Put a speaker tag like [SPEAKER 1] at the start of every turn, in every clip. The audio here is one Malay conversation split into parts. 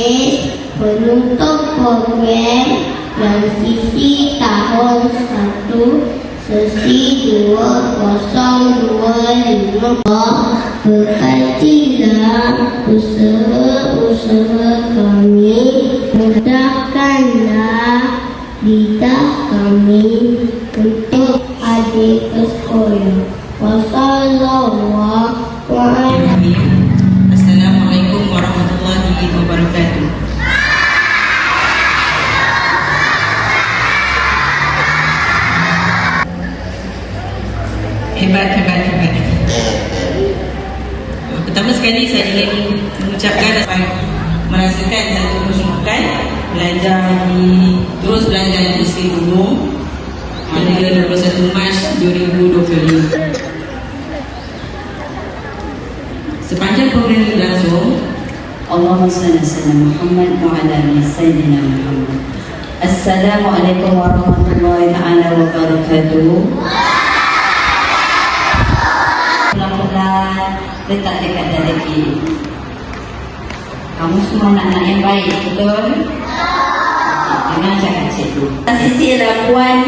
[SPEAKER 1] majlis penutup program transisi tahun 1 sesi 2025 berkajilah usaha-usaha kami mudahkanlah lidah kami untuk adik sekolah. Wassalamualaikum.
[SPEAKER 2] Assalamualaikum hebat, hebat, hebat. Oh. Pertama sekali saya ingin mengucapkan dan merasakan satu kesyukuran belajar di terus belajar di Sri Guru pada 21 Mac 2020. Sepanjang program ini
[SPEAKER 3] langsung, Allahumma salli ala Muhammad wa ala sayyidina Muhammad. Assalamualaikum warahmatullahi taala wabarakatuh. Tuhan letak dekat dada kiri. Kamu semua anak-anak yang baik, betul? Jangan cakap cikgu. Sisi adalah Puan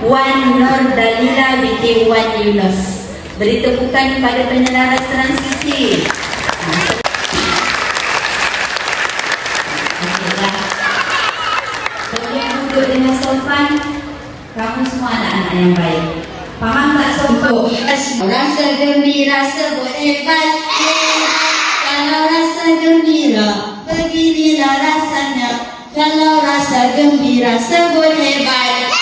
[SPEAKER 3] Puan Nur Dalila binti Wan Yunus. Beri tepukan kepada penyelaras transisi. Kamu semua anak-anak yang baik. Faham tak sopan?
[SPEAKER 1] Rasa gembira sebut hebat Kalau rasa gembira Beginilah rasanya Kalau rasa gembira sebut hebat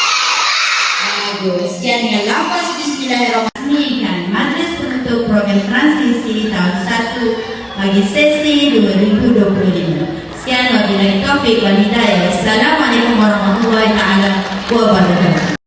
[SPEAKER 3] Bagus. Sekian dengan lafaz Bismillahirrahmanirrahim. Resmikan Majlis Penutup Program Transisi tahun 1 bagi sesi 2025. Sekian wabillahi taufiq wal hidayah. Wassalamualaikum warahmatullahi taala wabarakatuh.